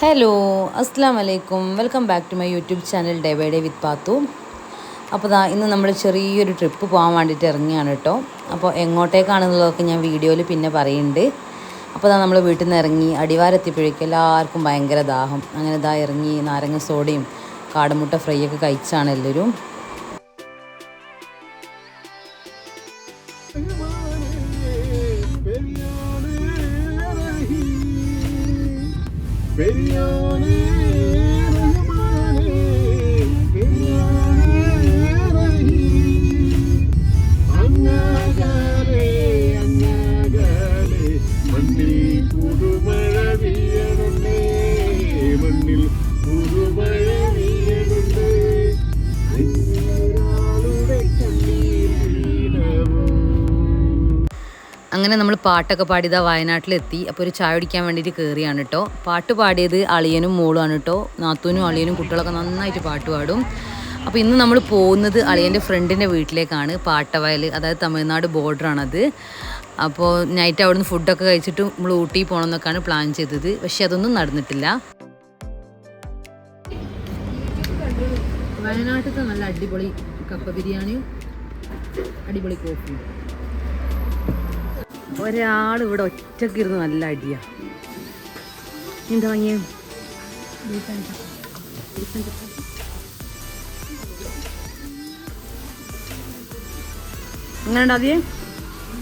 Hello അസ്സാം വലൈക്കും welcome back to my YouTube channel day by day with Pathu അപ്പോൾ ദാ ഇന്ന് നമ്മൾ ചെറിയൊരു ട്രിപ്പ് പോകാൻ വേണ്ടിയിട്ട് ഇറങ്ങിയാണ് കേട്ടോ അപ്പോൾ എങ്ങോട്ടേക്കാണെന്നുള്ളതൊക്കെ ഞാൻ വീഡിയോയിൽ പിന്നെ പറയുന്നുണ്ട് അപ്പോൾ ദാ നമ്മൾ വീട്ടിൽ നിന്ന് ഇറങ്ങി അടിവാരെത്തിയപ്പോഴേക്കും എല്ലാവർക്കും ഭയങ്കര ദാഹം. അങ്ങനെ ദാ ഇറങ്ങി നാരങ്ങ സോഡയും കാടമുട്ട ഫ്രൈ ഒക്കെ കഴിച്ചാണ് എല്ലാവരും. Radio News. അങ്ങനെ നമ്മൾ പാട്ടൊക്കെ പാടിയതാ വയനാട്ടിലെത്തി. അപ്പോൾ ഒരു ചായ കുടിക്കാൻ വേണ്ടിയിട്ട് കയറിയാണ് കേട്ടോ പാട്ട് പാടിയത് അളിയനും മോളുമാണ് കേട്ടോ നാത്തൂനും അളിയനും കുട്ടികളൊക്കെ നന്നായിട്ട് പാട്ട് പാടും. അപ്പോൾ ഇന്ന് നമ്മൾ പോകുന്നത് അളിയന്റെ ഫ്രണ്ടിന്റെ വീട്ടിലേക്കാണ്. പാട്ടവയൽ അതായത് തമിഴ്നാട് ബോർഡറാണത്. അപ്പോൾ നൈറ്റ് അവിടുന്ന് ഫുഡൊക്കെ കഴിച്ചിട്ട് നമ്മൾ ഊട്ടി പോകണം എന്നൊക്കെയാണ് പ്ലാൻ ചെയ്തത്. പക്ഷേ അതൊന്നും നടന്നിട്ടില്ല. വയനാട്ടിലത്തെ നല്ല അടിപൊളി കപ്പ ബിരിയാണിയും അടിപൊളി കോഫിയും. ഒരാൾ ഇവിടെ ഒറ്റയ്ക്ക് ഇരുന്ന് നല്ല അടിയാ. എന്താ വാങ്ങിയ? അങ്ങനെ ഉണ്ടാതിയേ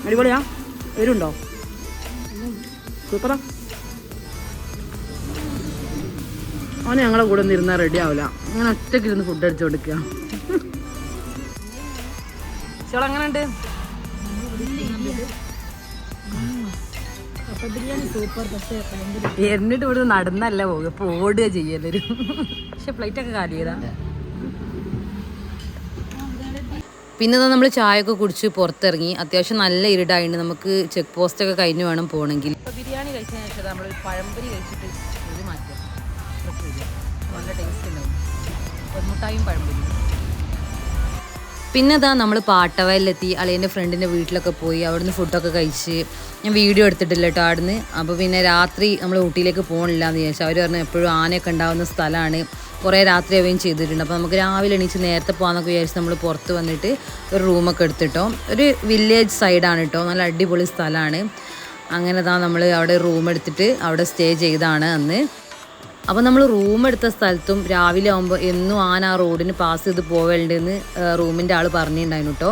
അടിപൊളിയാ? വരുണ്ടോ സൂപ്പറാ. അവന് ഞങ്ങളെ കൂടെ ഒന്ന് ഇരുന്നാൽ റെഡി ആവില്ല അങ്ങനെ ഒറ്റയ്ക്ക് ഇരുന്ന് ഫുഡ് അടിച്ചു കൊടുക്കുക ചേളെങ്ങനെ ഉണ്ട് എന്നിട്ട് ഇവിടെ നടന്നല്ല പോകുക ഇപ്പൊ ഓടുക ചെയ്യലൊരു പക്ഷെ ഫ്ലൈറ്റ് ഒക്കെ കാലി ചെയ്താ പിന്നെ നമ്മൾ ചായ ഒക്കെ കുടിച്ച് പുറത്തിറങ്ങി. അത്യാവശ്യം നല്ല ഇരുടായിട്ട് നമുക്ക് ചെക്ക് പോസ്റ്റ് ഒക്കെ കഴിഞ്ഞ് വേണം പോകണമെങ്കിൽ ബിരിയാണി കഴിച്ചതിന് ശേഷം നമ്മൾ പഴംപൊരി കഴിച്ചിട്ട് ഒരു മാറ്റം. നല്ല ടേസ്റ്റ് ഉണ്ടാവും. മുട്ടായും പഴംപൊരി പിന്നെ അതാ നമ്മൾ പാട്ടവയലിലെത്തി അളിയന്റെ ഫ്രണ്ടിന്റെ വീട്ടിലൊക്കെ പോയി അവിടുന്ന് ഫുഡൊക്കെ കഴിച്ച് ഞാൻ വീഡിയോ എടുത്തിട്ടില്ല കേട്ടോ അവിടുന്ന്. അപ്പോൾ പിന്നെ രാത്രി നമ്മൾ ഊട്ടിയിലേക്ക് പോകണില്ല എന്ന് ചോദിച്ചാൽ അവർ പറഞ്ഞു എപ്പോഴും ആനയൊക്കെ ഉണ്ടാകുന്ന സ്ഥലമാണ് കുറേ രാത്രി അവയും ചെയ്തിട്ടുണ്ട്. അപ്പോൾ നമുക്ക് രാവിലെ എണീച്ച് നേരത്തെ പോകാമെന്നൊക്കെ വിചാരിച്ച് നമ്മൾ പുറത്ത് വന്നിട്ട് ഒരു റൂമൊക്കെ എടുത്തിട്ടോ. ഒരു വില്ലേജ് സൈഡാണ് കേട്ടോ. നല്ല അടിപൊളി സ്ഥലമാണ് അങ്ങനെ താ നമ്മൾ അവിടെ റൂം എടുത്തിട്ട് അവിടെ സ്റ്റേ ചെയ്താണ് അന്ന്. അപ്പോൾ നമ്മൾ റൂം എടുത്ത സ്ഥലത്തും രാവിലെ ആകുമ്പോൾ എന്നും ആന ആ റോഡിന് പാസ് ചെയ്ത് പോകേണ്ടതെന്ന് റൂമിന്റെ ആൾ പറഞ്ഞിട്ടുണ്ടായിരുന്നു കേട്ടോ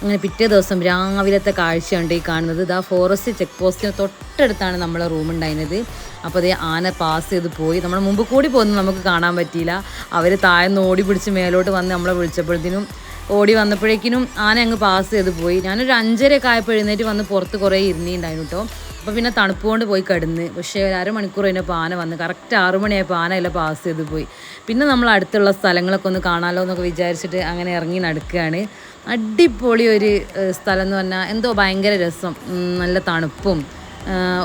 അങ്ങനെ പിറ്റേ ദിവസം രാവിലത്തെ കാഴ്ചയുണ്ട് ഈ കാണുന്നത്. ഇതാ ഫോറസ്റ്റ് ചെക്ക് പോസ്റ്റിന് തൊട്ടടുത്താണ് നമ്മളെ റൂം ഉണ്ടായിരുന്നത്. അപ്പോൾ അതേ ആന പാസ് ചെയ്ത് പോയി. നമ്മൾ മുമ്പ് കൂടി പോകുന്നത് നമുക്ക് കാണാൻ പറ്റിയില്ല. അവർ താഴ്ന്ന് ഓടി പിടിച്ച് മേലോട്ട് വന്ന് നമ്മളെ വിളിച്ചപ്പോഴത്തേനും ഓടി വന്നപ്പോഴേക്കിനും ആന അങ്ങ് പാസ് ചെയ്ത് പോയി. ഞാനൊരു അഞ്ചരയൊക്കെ ആയപ്പോൾ എഴുന്നേറ്റ് വന്ന് പുറത്ത് കുറേ ഇരുന്നിട്ടുണ്ടായിരുന്നു കേട്ടോ അപ്പോൾ പിന്നെ തണുപ്പ് കൊണ്ട് പോയി കിടന്ന്. പക്ഷേ ഒരു അരമണിക്കൂർ കഴിഞ്ഞപ്പോൾ പാന വന്ന്. കറക്റ്റ് ആറുമണിയായി ആന എല്ലാം പാസ് ചെയ്ത് പോയി. പിന്നെ നമ്മൾ അടുത്തുള്ള സ്ഥലങ്ങളൊക്കെ ഒന്ന് കാണാമല്ലോ എന്നൊക്കെ വിചാരിച്ചിട്ട് അങ്ങനെ ഇറങ്ങി നടക്കുകയാണ്. അടിപൊളി ഒരു സ്ഥലം എന്ന് പറഞ്ഞാൽ എന്തോ ഭയങ്കര രസം. നല്ല തണുപ്പും.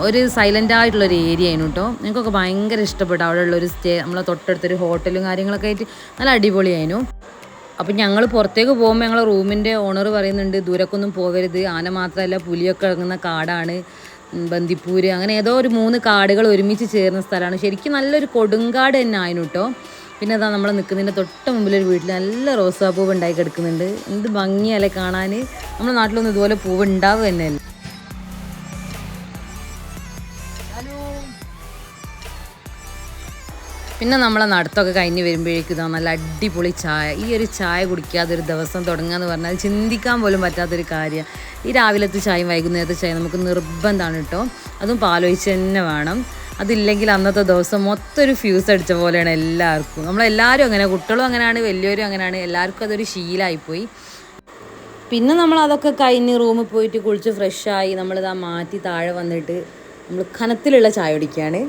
ഒരു സൈലന്റ് ആയിട്ടുള്ളൊരു ഏരിയ ആയിരുന്നു കേട്ടോ ഞങ്ങൾക്കൊക്കെ ഭയങ്കര ഇഷ്ടപ്പെട്ടു. അവിടെ ഉള്ളൊരു സ്റ്റേ നമ്മളെ തൊട്ടടുത്തൊരു ഹോട്ടലും കാര്യങ്ങളൊക്കെ ആയിട്ട് നല്ല അടിപൊളിയായിരുന്നു. അപ്പം ഞങ്ങൾ പുറത്തേക്ക് പോകുമ്പോൾ ഞങ്ങളെ റൂമിന്റെ ഓണർ പറയുന്നുണ്ട് ദൂരക്കൊന്നും പോകരുത്. ആന മാത്രമല്ല പുലിയൊക്കെ ഇറങ്ങുന്ന കാടാണ്. ബന്ദിപ്പൂര് അങ്ങനെ ഏതോ ഒരു മൂന്ന് കാടുകൾ ഒരുമിച്ച് ചേർന്ന സ്ഥലമാണ്. ശരിക്കും നല്ലൊരു കൊടുങ്കാട് തന്നെ ആയിരുന്നു കേട്ടോ പിന്നെ അതാ നമ്മൾ നിൽക്കുന്നതിന്റെ തൊട്ട് മുമ്പിലൊരു വീട്ടിൽ നല്ല റോസാപ്പൂവ് ഉണ്ടായി കിടക്കുന്നുണ്ട്. എന്ത് ഭംഗിയല്ലേ കാണാൻ നമ്മുടെ നാട്ടിലൊന്നും ഇതുപോലെ പൂവ് ഉണ്ടാവുക തന്നെയല്ല. പിന്നെ നമ്മളെ നടത്തൊക്കെ കഴിഞ്ഞ് വരുമ്പോഴേക്കും ഇതാ നല്ല അടിപൊളി ചായ. ഈ ഒരു ചായ കുടിക്കാതെ ഒരു ദിവസം തുടങ്ങുക എന്ന് പറഞ്ഞാൽ ചിന്തിക്കാൻ പോലും പറ്റാത്തൊരു കാര്യമാണ് ഈ രാവിലത്തെ ചായയും വൈകുന്നേരത്തെ ചായയും നമുക്ക് നിർബന്ധമാണ് കേട്ടോ. അതും പാലോചിച്ച് തന്നെ വേണം. അതില്ലെങ്കിൽ അന്നത്തെ ദിവസം മൊത്തം ഒരു ഫ്യൂസ് അടിച്ച പോലെയാണ് എല്ലാവർക്കും. നമ്മളെല്ലാവരും അങ്ങനെ കുട്ടികളും അങ്ങനെയാണ് വലിയവരും അങ്ങനെയാണ് എല്ലാവർക്കും അതൊരു ശീലമായിപ്പോയി പിന്നെ നമ്മൾ അതൊക്കെ കഴിഞ്ഞ് റൂമിൽ പോയിട്ട് കുളിച്ച് ഫ്രഷായി നമ്മളിതാ മാറ്റി താഴെ വന്നിട്ട് നമ്മൾ കനത്തിലുള്ള ചായ കുടിക്കുകയാണ്.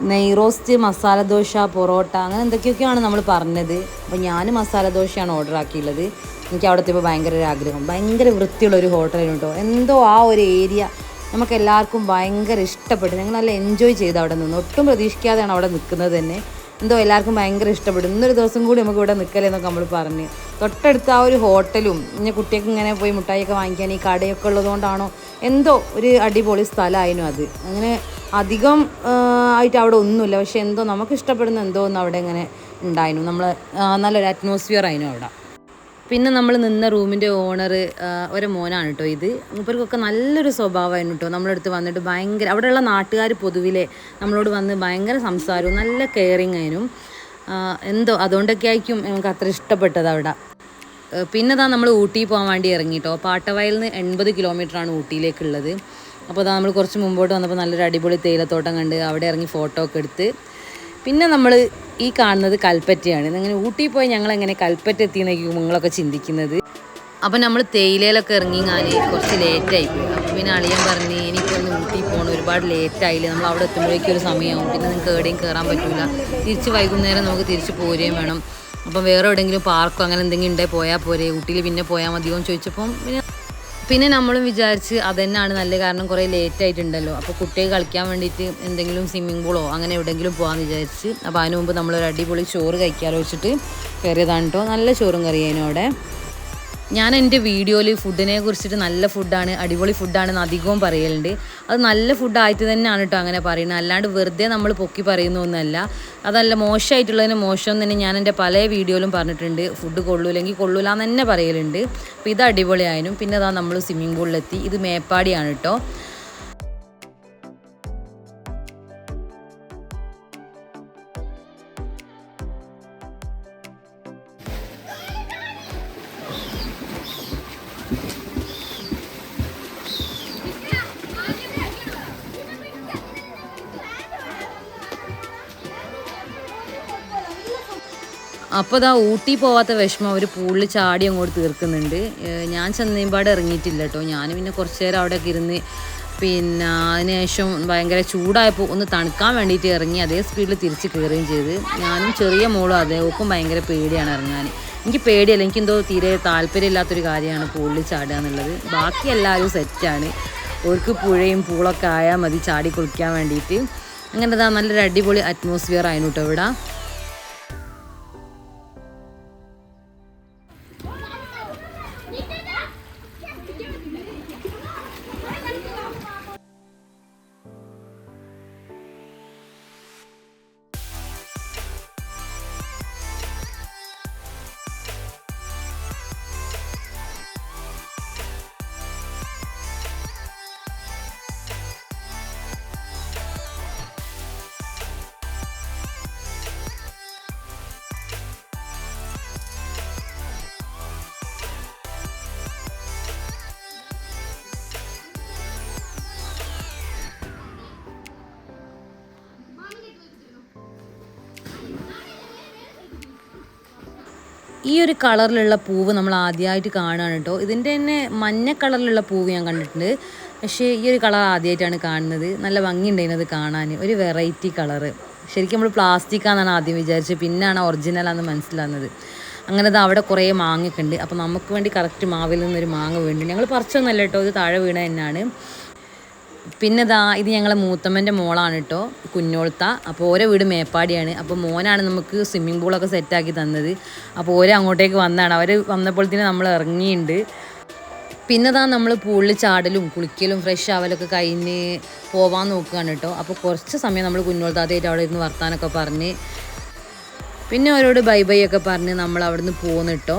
നെയ് റോസ്റ്റ് മസാല ദോശ പൊറോട്ട അങ്ങനെ എന്തൊക്കെയൊക്കെയാണ് നമ്മൾ പറഞ്ഞത്? അപ്പോൾ ഞാൻ മസാല ദോശയാണ് ഓർഡർ ആക്കിയുള്ളത്. എനിക്ക് അവിടെ എത്തിയപ്പോൾ ഭയങ്കര ഒരു ആഗ്രഹം. ഭയങ്കര വൃത്തിയുള്ള ഒരു ഹോട്ടലാണ് കേട്ടോ എന്തോ ആ ഒരു ഏരിയ നമുക്ക് എല്ലാവർക്കും ഭയങ്കര ഇഷ്ടപ്പെട്ടു. ഞങ്ങൾ നല്ല എൻജോയ് ചെയ്ത് അവിടെ നിന്ന്. ഒട്ടും പ്രതീക്ഷിക്കാതെയാണ് അവിടെ നിൽക്കുന്നത് തന്നെ. എന്തോ എല്ലാവർക്കും ഭയങ്കര ഇഷ്ടപ്പെടും. ഇന്നൊരു ദിവസം കൂടി നമുക്ക് ഇവിടെ നിൽക്കലേ എന്നൊക്കെ നമ്മൾ പറഞ്ഞ്. തൊട്ടടുത്ത് ആ ഒരു ഹോട്ടലും ഇങ്ങനെ കുട്ടിയൊക്കെ ഇങ്ങനെ പോയി മുട്ടായിയൊക്കെ വാങ്ങിക്കാൻ ഈ കടയൊക്കെ ഉള്ളതുകൊണ്ടാണോ? എന്തോ ഒരു അടിപൊളി സ്ഥലമായിരുന്നു അത്. അങ്ങനെ അധികം ആയിട്ട് അവിടെ ഒന്നുമില്ല. പക്ഷെ എന്തോ നമുക്ക് ഇഷ്ടപ്പെടുന്ന എന്തോ ഒന്ന് അവിടെ ഇങ്ങനെ ഉണ്ടായിരുന്നു നമ്മൾ നല്ലൊരു അറ്റ്മോസ്ഫിയർ ആയിരുന്നു അവിടെ. പിന്നെ നമ്മൾ നിന്ന റൂമിന്റെ ഓണർ ഒരു മോനാണ് കേട്ടോ ഇത്. മൂപ്പർക്കൊക്കെ നല്ലൊരു സ്വഭാവമായിരുന്നു കേട്ടോ നമ്മുടെ അടുത്ത് വന്നിട്ട് ഭയങ്കര അവിടെയുള്ള നാട്ടുകാർ പൊതുവിലെ നമ്മളോട് വന്ന് ഭയങ്കര സംസാരവും നല്ല കെയറിങ് ആയിരുന്നു. എന്തോ അതുകൊണ്ടൊക്കെ ആയിരിക്കും ഞങ്ങൾക്ക് അത്ര ഇഷ്ടപ്പെട്ടത് അവിടെ. പിന്നെ ഇതാ നമ്മൾ ഊട്ടി പോകാൻ വേണ്ടി ഇറങ്ങി കേട്ടോ പാട്ടവയലിൽ നിന്ന് എൺപത് കിലോമീറ്ററാണ് ഊട്ടിയിലേക്കുള്ളത്. അപ്പോൾ അതാ നമ്മൾ കുറച്ച് മുമ്പോട്ട് വന്നപ്പോൾ നല്ലൊരു അടിപൊളി തേയിലത്തോട്ടം കണ്ട് അവിടെ ഇറങ്ങി ഫോട്ടോ ഒക്കെ എടുത്ത് പിന്നെ നമ്മൾ ഈ കാണുന്നത് കൽപ്പറ്റയാണ്. അങ്ങനെ ഊട്ടി പോയി ഞങ്ങൾ എങ്ങനെ കൽപ്പറ്റ എത്തിയെന്നൊക്കെ നിങ്ങളൊക്കെ ചിന്തിക്കുന്നത്. അപ്പം നമ്മൾ തേയിലയിലൊക്കെ ഇറങ്ങിങ്ങാൻ കുറച്ച് ലേറ്റായി പോയി. അപ്പോൾ പിന്നെ അളിയൻ പറഞ്ഞ് എനിക്കൊന്ന് ഊട്ടി പോകണം ഒരുപാട് ലേറ്റായില്ലേ നമ്മൾ അവിടെ എത്തുമ്പോഴേക്കും ഒരു സമയമാവും പിന്നെ നിങ്ങൾക്ക് എവിടെയും കയറാൻ പറ്റില്ല തിരിച്ച് വൈകുന്നേരം നമുക്ക് തിരിച്ച് പോരുകയും വേണം. അപ്പം വേറെ എവിടെയെങ്കിലും പാർക്കോ അങ്ങനെ എന്തെങ്കിലും ഉണ്ടെങ്കിൽ പോയാൽ പോരെ. ഊട്ടിയിൽ പിന്നെ പോയാൽ മതിയോ എന്ന് ചോദിച്ചപ്പം പിന്നെ പിന്നെ നമ്മളും വിചാരിച്ച് അതന്നെയാണ് നല്ല കാരണം കുറേ ലേറ്റ് ആയിട്ടുണ്ടല്ലോ. അപ്പോൾ കുട്ടികൾ കളിക്കാൻ വേണ്ടിയിട്ട് എന്തെങ്കിലും സ്വിമ്മിംഗ് പൂളോ അങ്ങനെ എവിടെയെങ്കിലും പോകാമെന്ന് വിചാരിച്ച്. അപ്പോൾ അതിന് മുമ്പ് നമ്മളൊരു അടിപൊളി ചോറ് കഴിക്കാലോ വെച്ചിട്ട് കയറിയതാണ് കേട്ടോ നല്ല ചോറും കറിയേനും അവിടെ. ഞാൻ എന്റെ വീഡിയോയിൽ ഫുഡിനെ കുറിച്ചിട്ട് നല്ല ഫുഡാണ് അടിപൊളി ഫുഡാണെന്ന് അധികവും പറയലുണ്ട്. അത് നല്ല ഫുഡായിട്ട് തന്നെയാണ് കേട്ടോ അങ്ങനെ പറയുന്നത്. അല്ലാണ്ട് വെറുതെ നമ്മൾ പൊക്കി പറയുന്നൊന്നുമല്ല അതല്ല മോശമായിട്ടുള്ളതിന് മോശം തന്നെ ഞാൻ എന്റെ പല വീഡിയോയിലും പറഞ്ഞിട്ടുണ്ട്. ഫുഡ് കൊള്ളൂലെങ്കിൽ കൊള്ളൂല എന്ന് തന്നെ പറയലുണ്ട്. അപ്പോൾ ഇത് അടിപൊളിയായാലും പിന്നെ അതാ നമ്മൾ സ്വിമ്മിംഗ് പൂളിലെത്തി. ഇത് മേപ്പാടിയാണ് കേട്ടോ അപ്പോൾ ഇതാ ഊട്ടി പോവാത്ത വിഷമം. അവർ പൂളിൽ ചാടി അങ്ങോട്ട് തീർക്കുന്നുണ്ട്. ഞാൻ ചെന്നേമ്പാട് ഇറങ്ങിയിട്ടില്ല കേട്ടോ ഞാൻ പിന്നെ കുറച്ച് നേരം അവിടെയൊക്കെ ഇരുന്ന് പിന്നെ അതിനുശേഷം ഭയങ്കര ചൂടായപ്പോൾ ഒന്ന് തണുക്കാൻ വേണ്ടിയിട്ട് ഇറങ്ങി അതേ സ്പീഡിൽ തിരിച്ച് കയറുകയും ചെയ്ത്. ഞാനും ചെറിയ മോളും അതേ ഒപ്പം ഭയങ്കര പേടിയാണ് ഇറങ്ങാൻ എനിക്ക് പേടിയല്ല എനിക്കെന്തോ തീരെ താല്പര്യമില്ലാത്തൊരു കാര്യമാണ് പൂളിൽ ചാടുക എന്നുള്ളത്. ബാക്കി എല്ലാവരും സെറ്റാണ്. ഓർക്ക് പുഴയും പൂളൊക്കെ ആയാൽ മതി ചാടി കുളിക്കാൻ വേണ്ടിയിട്ട്. അങ്ങനെ നല്ലൊരു അടിപൊളി അറ്റ്മോസ്ഫിയർ ആയിരുന്നു കേട്ടോ ഇവിടെ. ഈ ഒരു കളറിലുള്ള പൂവ് നമ്മൾ ആദ്യമായിട്ട് കാണുകയാണ് കേട്ടോ. ഇതിന്റെ തന്നെ മഞ്ഞ കളറിലുള്ള പൂവ് ഞാൻ കണ്ടിട്ടുണ്ട്. പക്ഷേ ഈ ഒരു കളർ ആദ്യമായിട്ടാണ് കാണുന്നത്. നല്ല ഭംഗിയുണ്ടായിരുന്നു അത് കാണാൻ. ഒരു വെറൈറ്റി കളറ്. ശരിക്കും നമ്മൾ പ്ലാസ്റ്റിക് ആണെന്നാണ് ആദ്യം വിചാരിച്ചത്. പിന്നാണ് ഒറിജിനലാണെന്ന് മനസ്സിലാകുന്നത്. അങ്ങനെ അത് അവിടെ കുറേ മാങ്ങയൊക്കെ ഉണ്ട്. അപ്പോൾ നമുക്ക് വേണ്ടി കറക്റ്റ് മാവിൽ നിന്നൊരു മാങ്ങ വീണ്ടു ഞങ്ങൾ പറിച്ചൊന്നല്ല കേട്ടോ. ഇത് താഴെ വീണ തന്നെയാണ്. പിന്നെ ഇതാ ഇത് ഞങ്ങളെ മൂത്തമ്മന്റെ മോളാണ് കേട്ടോ കുഞ്ഞോളത്ത അപ്പോൾ ഓരോ വീട് മേപ്പാടിയാണ്. അപ്പോൾ മോനാണ് നമുക്ക് സ്വിമ്മിംഗ് പൂളൊക്കെ സെറ്റാക്കി തന്നത്. അപ്പോൾ ഓരോ അങ്ങോട്ടേക്ക് വന്നതാണ് അവർ വന്നപ്പോഴത്തേനും നമ്മൾ ഇറങ്ങിയിട്ടുണ്ട് പിന്നെ ദാ നമ്മൾ പൂളിൽ ചാടലും കുളിക്കലും ഫ്രഷ് ആവലൊക്കെ കഴിഞ്ഞ് പോവാൻ നോക്കുകയാണ് കേട്ടോ അപ്പോൾ കുറച്ച് സമയം നമ്മൾ കുഞ്ഞോളത്താത്തായിട്ട് അവിടെ ഇരുന്ന് വർത്താനൊക്കെ പറഞ്ഞ്. പിന്നെ അവരോട് ബൈ ബൈ ഒക്കെ പറഞ്ഞ് നമ്മൾ അവിടുന്ന് പോന്നു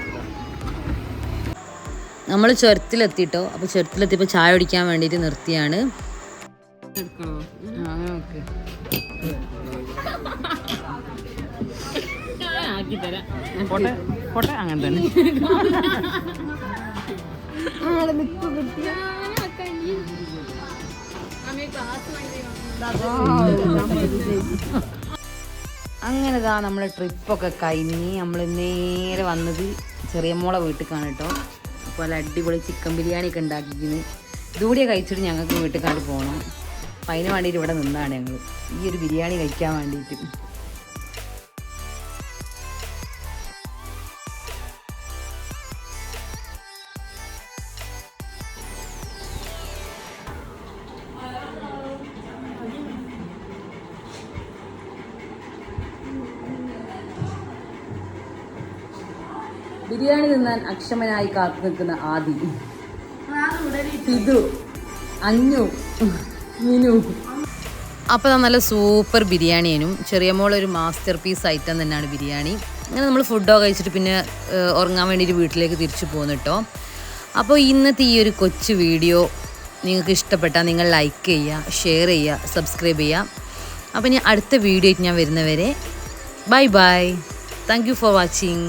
നമ്മൾ ചുരത്തിലെത്തിട്ടോ അപ്പോൾ ചുരത്തിലെത്തിയപ്പോൾ ചായ ഒടിക്കാൻ വേണ്ടിയിട്ട് നിർത്തിയാണ്. അങ്ങനെതാ അങ്ങനെ തന്നെ. അങ്ങനെ ദാ നമ്മളെ ട്രിപ്പൊക്കെ കഴിഞ്ഞ് നമ്മൾ നേരെ വന്നത് ചെറിയ മോളെ വീട്ടിൽ കേട്ടോ. അപ്പോൾ നല്ല അടിപൊളി ചിക്കൻ ബിരിയാണി ഒക്കെ ഉണ്ടാക്കിക്കുന്നു ഇതുകൂടിയെ കഴിച്ചിട്ട് ഞങ്ങൾക്ക് വീട്ടിൽ കണ്ട് പോകണം അപ്പം അതിന് വേണ്ടിയിട്ട് ഇവിടെ നിന്നാണ് ഞങ്ങൾ ഈ ഒരു ബിരിയാണി കഴിക്കാൻ വേണ്ടിയിട്ട്. ബിരിയാണി തിന്നാൻ അക്ഷമനായി കാത്തു നിൽക്കുന്ന ആദി. സിധു അഞ്ഞു മിനു. അപ്പോൾ നല്ല സൂപ്പർ ബിരിയാണിയനും. ചെറിയ മോളൊരു മാസ്റ്റർ പീസ് ഐറ്റം തന്നെയാണ് ബിരിയാണി. അങ്ങനെ നമ്മൾ ഫുഡോ കഴിച്ചിട്ട് പിന്നെ ഉറങ്ങാൻ വേണ്ടിയിട്ട് വീട്ടിലേക്ക് തിരിച്ചു പോകുന്നു കേട്ടോ അപ്പോൾ ഇന്നത്തെ ഈ ഒരു കൊച്ചു വീഡിയോ നിങ്ങൾക്ക് ഇഷ്ടപ്പെട്ടാൽ നിങ്ങൾ ലൈക്ക് ചെയ്യുക ഷെയർ ചെയ്യുക സബ്സ്ക്രൈബ് ചെയ്യുക അപ്പോൾ ഇനി അടുത്ത വീഡിയോ ഞാൻ വരുന്നവരെ bye bye thank you for watching